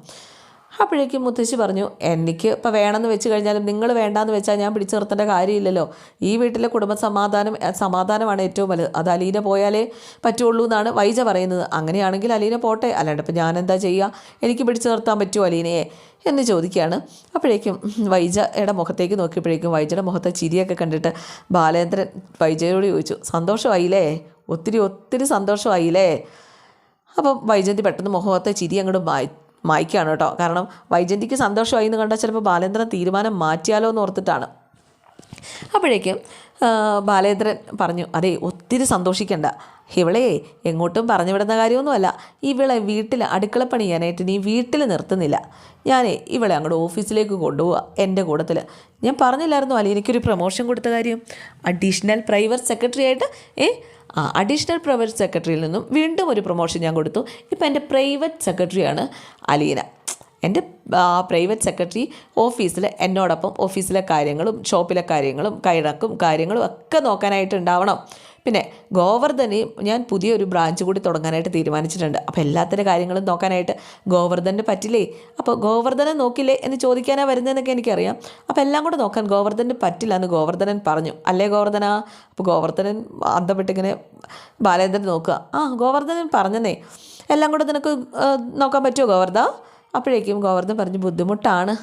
അപ്പോഴേക്കും മുത്തശ്ശി പറഞ്ഞു എനിക്ക് ഇപ്പോൾ വേണമെന്ന് വെച്ച് കഴിഞ്ഞാലും നിങ്ങൾ വേണ്ടാന്ന് വെച്ചാൽ ഞാൻ പിടിച്ചു നിർത്തേണ്ട കാര്യമില്ലല്ലോ. ഈ വീട്ടിലെ കുടുംബ സമാധാനം സമാധാനമാണ് ഏറ്റവും വലുത്. അത് അലീന പോയാലേ പറ്റുള്ളൂ എന്നാണ് വൈജ പറയുന്നത്. അങ്ങനെയാണെങ്കിൽ അലീന പോട്ടെ. അല്ലാണ്ട് ഇപ്പം ഞാനെന്താ ചെയ്യുക എനിക്ക് പിടിച്ചു നിർത്താൻ പറ്റുമോ അലീനയെ എന്ന് ചോദിക്കുകയാണ്. അപ്പോഴേക്കും വൈജയുടെ മുഖത്തേക്ക് നോക്കിയപ്പോഴേക്കും വൈജയുടെ മുഖത്തെ ചിരിയൊക്കെ കണ്ടിട്ട് ബാലേന്ദ്രൻ വൈജയോട് ചോദിച്ചു സന്തോഷമായില്ലേ? ഒത്തിരി ഒത്തിരി സന്തോഷമായില്ലേ? അപ്പം വൈജയന്തി പെട്ടെന്ന് മുഖത്തെ ചിരി അങ്ങോട്ട് മായ്ക്കാണ് കേട്ടോ. കാരണം വൈജന്തിക്ക് സന്തോഷമായി എന്ന് കണ്ടാൽ ചിലപ്പോൾ ബാലേന്ദ്രൻ തീരുമാനം മാറ്റിയാലോ എന്ന് ഓർത്തിട്ടാണ്. അപ്പോഴേക്കും ബാലേന്ദ്രൻ പറഞ്ഞു അതെ ഒത്തിരി സന്തോഷിക്കണ്ട. ഇവളെ എങ്ങോട്ടും പറഞ്ഞു വിടുന്ന കാര്യമൊന്നുമല്ല. ഇവളെ വീട്ടിൽ അടുക്കളപ്പണി ചെയ്യാനായിട്ട് നീ വീട്ടിൽ നിർത്തുന്നില്ല. ഞാനേ ഇവളെ അങ്ങോട്ട് ഓഫീസിലേക്ക് കൊണ്ടുപോവുക എന്റെ കൂടത്തിൽ ഞാൻ പറഞ്ഞില്ലായിരുന്നു അല്ലെ എനിക്കൊരു പ്രൊമോഷൻ കൊടുത്ത കാര്യം. അഡീഷണൽ പ്രൈവറ്റ് സെക്രട്ടറി ആയിട്ട് ഏ അഡീഷണൽ പ്രൈവറ്റ് സെക്രട്ടറിയിൽ നിന്നും വീണ്ടും ഒരു പ്രൊമോഷൻ ഞാൻ കൊടുത്തു. ഇപ്പം എന്റെ പ്രൈവറ്റ് സെക്രട്ടറിയാണ് അലീന. എന്റെ പ്രൈവറ്റ് സെക്രട്ടറി ഓഫീസിൽ എന്നോടൊപ്പം ഓഫീസിലെ കാര്യങ്ങളും ഷോപ്പിലെ കാര്യങ്ങളും കൈടക്കും കാര്യങ്ങളും ഒക്കെ നോക്കാനായിട്ട് ഉണ്ടാവണം. പിന്നെ ഗോവർദ്ധന് ഞാൻ പുതിയൊരു ബ്രാഞ്ച് കൂടി തുടങ്ങാനായിട്ട് തീരുമാനിച്ചിട്ടുണ്ട്. അപ്പോൾ എല്ലാത്തിന്റെ കാര്യങ്ങളും നോക്കാനായിട്ട് ഗോവർദ്ധന് പറ്റില്ലേ? അപ്പോൾ ഗോവർദ്ധനെ നോക്കില്ലേ എന്ന് ചോദിക്കാനാണ് വരുന്നതെന്നൊക്കെ എനിക്കറിയാം. അപ്പോൾ എല്ലാം കൂടെ നോക്കാൻ ഗോവർദ്ധന് പറ്റില്ല എന്ന് ഗോവർദ്ധനൻ പറഞ്ഞു. അല്ലേ ഗോവർദ്ധന? അപ്പോൾ ഗോവർദ്ധനൻ അന്തപ്പെട്ടിങ്ങനെ ബാലേന്ദ്രൻ നോക്കുക. ആ ഗോവർദ്ധനൻ പറഞ്ഞതേ എല്ലാം കൂടെ നിനക്ക് നോക്കാൻ പറ്റുമോ ഗോവർദ്ധ? അപ്പോഴേക്കും ഗോവർദ്ധൻ പറഞ്ഞു ബുദ്ധിമുട്ടാണ്.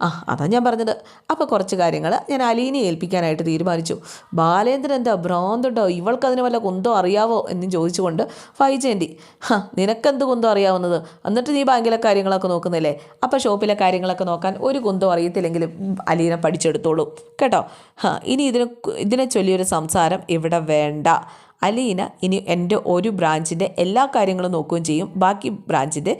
ആ അതാണ് ഞാൻ പറഞ്ഞത്. അപ്പോൾ കുറച്ച് കാര്യങ്ങൾ ഞാൻ അലീനെ ഏൽപ്പിക്കാനായിട്ട് തീരുമാനിച്ചു. ബാലേന്ദ്രൻ എന്താ ഭ്രാന്തുണ്ടോ? ഇവൾക്ക് അതിന് വല്ല കുന്തോ അറിയാവോ എന്നും ചോദിച്ചുകൊണ്ട് വൈജയന്തി ഹാ നിനക്കെന്ത് കുന്തോ അറിയാവുന്നത്? എന്നിട്ട് നീ ബാങ്കിലെ കാര്യങ്ങളൊക്കെ നോക്കുന്നില്ലേ? അപ്പോൾ ഷോപ്പിലെ കാര്യങ്ങളൊക്കെ നോക്കാൻ ഒരു കുന്തോ അറിയത്തില്ലെങ്കിലും അലീന പഠിച്ചെടുത്തോളൂ. കേട്ടോ? ഹാ ഇനി ഇതിനെ ഇതിനെ ചൊല്ലിയൊരു സംസാരം ഇവിടെ വേണ്ട. അലീന ഇനി എന്റെ ഒരു ബ്രാഞ്ചിന്റെ എല്ലാ കാര്യങ്ങളും നോക്കുകയും ചെയ്യും. ബാക്കി ബ്രാഞ്ചിന്റെ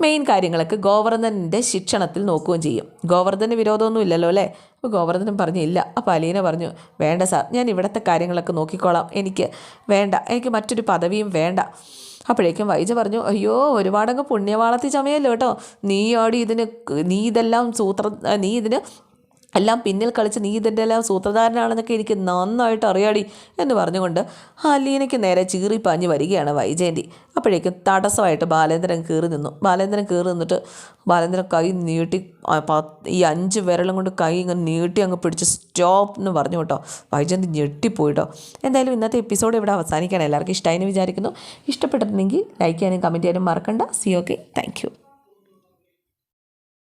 മെയിൻ കാര്യങ്ങളൊക്കെ ഗോവർദ്ധനന്റെ ശിക്ഷണത്തിൽ നോക്കുകയും ചെയ്യും. ഗോവർദ്ധന് വിരോധമൊന്നും ഇല്ലല്ലോ അല്ലേ? അപ്പോൾ ഗോവർദ്ധനം പറഞ്ഞു ഇല്ല. അപ്പോൾ അലീന പറഞ്ഞു വേണ്ട സാർ ഞാൻ ഇവിടുത്തെ കാര്യങ്ങളൊക്കെ നോക്കിക്കോളാം. എനിക്ക് വേണ്ട എനിക്ക് മറ്റൊരു പദവിയും വേണ്ട. അപ്പോഴേക്കും വൈജ പറഞ്ഞു അയ്യോ ഒരുപാടങ്ങ് പുണ്യവാളത്തി ചമയല്ലോ കേട്ടോ. നീ ഇതിന് നീ ഇതെല്ലാം സൂത്ര നീ ഇതിന് എല്ലാം പിന്നിൽ കളിച്ച് നീ ഇതിന്റെ എല്ലാം സൂത്രധാരനാണെന്നൊക്കെ എനിക്ക് നന്നായിട്ട് അറിയാടി എന്ന് പറഞ്ഞുകൊണ്ട് അലീനയ്ക്ക് നേരെ ചീറിപ്പാഞ്ഞ് വരികയാണ് വൈജയന്തി. അപ്പോഴേക്കും തടസ്സമായിട്ട് ബാലേന്ദ്രൻ കയറി നിന്നു. ബാലേന്ദ്രൻ കയറി നിന്നിട്ട് ബാലേന്ദ്രൻ കൈ നീട്ടി ഈ അഞ്ച് വിരലും കൊണ്ട് കൈ ഇങ്ങനെ നീട്ടി അങ്ങ് പിടിച്ച് സ്റ്റോപ്പ് എന്ന് പറഞ്ഞു കേട്ടോ. വൈജയന്തി ഞെട്ടിപ്പോയിട്ടോ. എന്തായാലും ഇന്നത്തെ എപ്പിസോഡ് ഇവിടെ അവസാനിക്കുകയാണ്. എല്ലാവർക്കും ഇഷ്ടമായി വിചാരിക്കുന്നു. ഇഷ്ടപ്പെട്ടിട്ടുണ്ടെങ്കിൽ ലൈക്ക് ചെയ്യാനും കമന്റ് ചെയ്യാനും മറക്കണ്ട. C okay thank